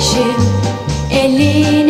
ateşim elin